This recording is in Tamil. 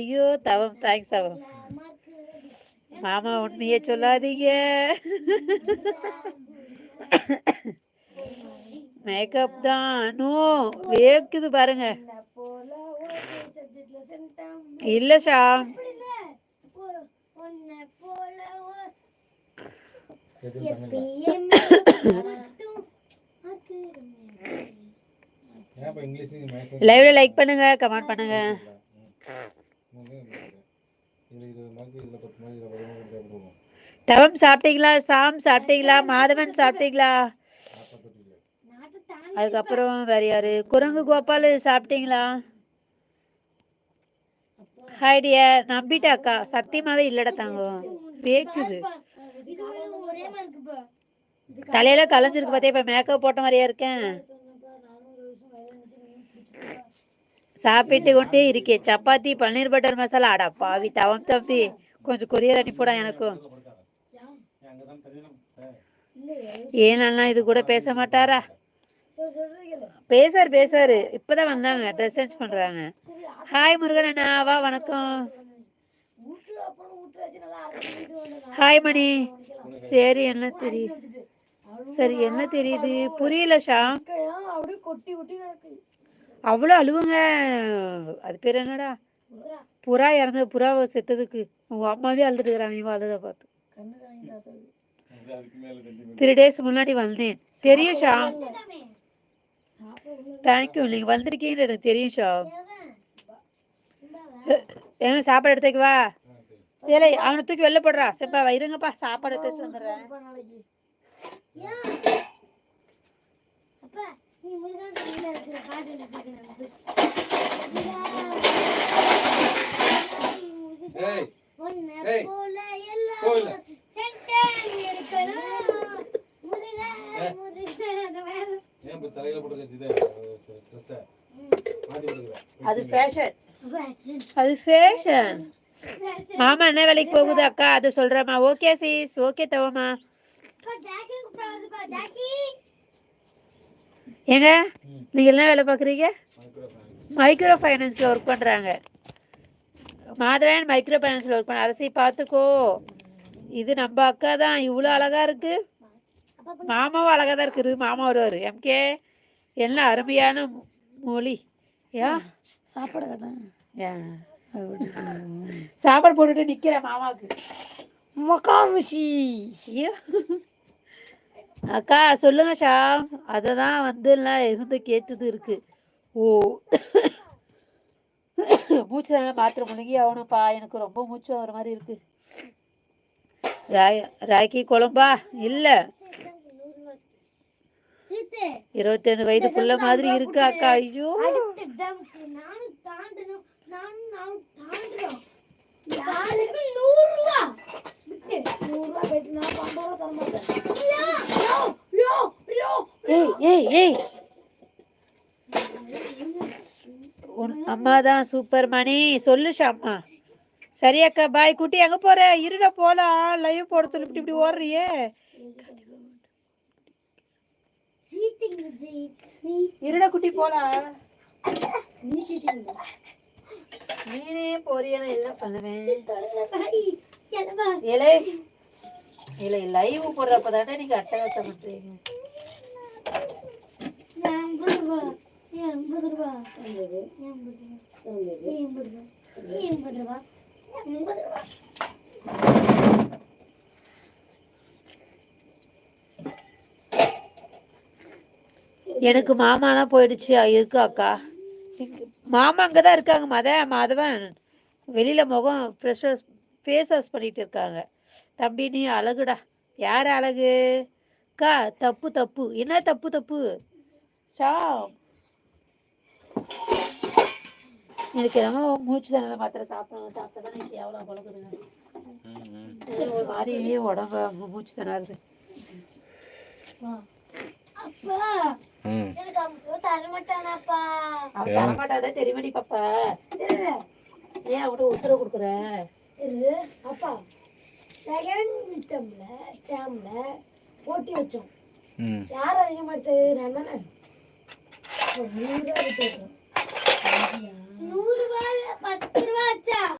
ஐயோ தவம் தேங்க்ஸ் தவம். மாமா உண்மையே சொல்லாதீங்க. மேக்கப் தான். வேக்குது பாருங்க. இல்ல மேக்ஸ் லைவ்ல லைக் பண்ணுங்க கமெண்ட் பண்ணுங்க. தவம் சாப்பிட்டீங்களா? சாம் சாப்பிட்டீங்களா? மாதவன் சாப்பிட்டீங்களா? அதுக்கப்புறம் வேற யாரு? குரங்கு கோபால் சாப்பிட்டீங்களா? ஹாய் டியர் நம்பிட்டாக்கா சத்தியமாவே இல்லடா தாங்க வேக்குது. தலையில கலைஞ்சிருக்கு பார்த்தே இப்ப மேக்கப் போட்ட மாதிரியா இருக்கேன். சாப்பிட்டு கொண்டே இருக்கேன் சப்பாத்தி பன்னீர் பட்டர் மசாலா. அடா பாவி தவம் தம்பி. கொஞ்சம் கொரியர் அனுப்பிவிடா எனக்கும் அங்கே ஏன்னா இது கூட பேச மாட்டாரா? பேசார் பேசாரு. இப்பதான் வந்தாங்க. ட்ரெஸ் சேஞ்ச் பண்றாங்க. ஹாய் முருகன் அண்ணா வா வணக்கம். ஹாய் மணி. சரி என்ன தெரியுது? சரி என்ன தெரியுது? புரியல ஷாம். அவ்வளோ அழுவுங்க. அது பேர் என்னடா? புறா இறந்த புறாவை செத்ததுக்கு. உங்க அம்மாவே அழுதுட்டுக்கிறாங்க இவன் அழுத பார்த்து. த்ரீ டேஸ் முன்னாடி வந்தேன். தெரியும் ஷா? தேங்க்யூ நீங்கள் வந்திருக்கீங்கன்னு எனக்கு தெரியும் ஷா. ஏங்க சாப்பாடு எடுத்துக்குவா இல்லை அவனை தூக்கி வெளில போடுறா. செப்பா இருங்கப்பா. சாப்பாடு எடுத்து வந்துடுறேன் நாளைக்கு அப்பா நீ முருகன் கையில இருக்கிற பாட்டு ஏய் உன்னை ஏய். போல கோயில்ல. எல்லாம் சென்டன் இருக்கணும் முருகா முருகா அந்த வேலை ஏன் இப்போ தலையில் போட்டு இது ட்ரெஸ்ஸை மாற்றி போட்டுக்கிறேன் அது ஃபேஷன் அது ஃபேஷன் மாமா என்ன வேலைக்கு போகுது அக்கா? அது சொல்றேம்மா. ஓகே சீஸ் ஓகே தவமா ஏங்க நீங்க என்ன வேலை பார்க்குறீங்க? மைக்ரோ ஃபைனான்ஸில் ஒர்க் பண்ணுறாங்க மாதவன் மைக்ரோ ஃபைனான்ஸில் ஒர்க் பண்ண அரசி பார்த்துக்கோ. இது நம்ம அக்கா தான். இவ்வளோ அழகா இருக்கு. மாமாவும் அழகா தான் இருக்குது. மாமா வருவார். எம்கே எல்லாம் அருமையான மொழி. யா சாப்பாடு கேட்டேன். ஏன்? சாப்பாடு போட்டுட்டு நிக்கிறேன் மாமாவுக்கு. மொக்காமிஷி ஐயோ. அக்கா சொல்லுங்க ஷா. அதை தான் வந்து எல்லாம் இருந்து கேட்டது இருக்கு. ஓ. மூச்சு நல்லா மாத்திரை முழுங்கி ஆகணும்ப்பா. எனக்கு ரொம்ப மூச்சு வர மாதிரி இருக்கு. ராய் ராய்க்கு குழம்பா? இல்லை. இருபத்தேழு வயது புள்ள மாதிரி இருக்கு அக்கா. ஐயோ. நானும் தாண்டணும். நானும் நானும் தாண்டணும். ஏய் ஏய். உன் அம்மா தான் சூப்பர் மணி சொல்லு ஷாமா சரி அக்கா பாய் குட்டி எங்க போற? இருட போலாம். லைவ் போட சொல்லி இப்படி இப்படி ஓடுறியே. இருட குட்டி போலாம். நீனே போறியா? நான் என்ன பண்ணுவேன்? தொலைல ஏலே லைவ் போடுறப்ப தானே நீங்க அட்டகாசம் பண்றீங்க. எனக்கு மாமா தான் போயிடுச்சு இருக்கு அக்கா. மாமா அங்கே தான் இருக்காங்க மத மாதவன். வெளியில் முகம் ஃப்ரெஷ் வாஷ் ஃபேஸ் வாஷ் பண்ணிகிட்டு இருக்காங்க. தம்பி நீ அழகுடா. யார் அழகு? அக்கா தப்பு தப்பு. என்ன தப்பு தப்பு? ஷாம். எனக்கு என்னமோ மூச்சு தானே மாத்திரை சாப்பிடணும். சாப்பிட்டா தான் எனக்கு எவ்வளோ பழகுதுங்க ஒரு மாதிரி உடம்பு மூச்சு தானே இருக்குது அப்பா ம். எனக்கு அவங்க தர மாட்டானாப்பா அவன் தரமாட்டாதே தெரியுமாடி பாப்பா. ஏன் அவன்கிட்ட உத்தரவு கொடுக்குற? இரு. அப்பா. செகண்ட் டேர்ம்ல டேர்ம்ல போட்டி வச்சோம். ம். யார் அதிகமா எடுத்தது நான் தானே ஒரு நூறு ரூபா எடுத்து வைக்கிறோம். நூறு ரூபாய் பத்து ரூபா ஆச்சா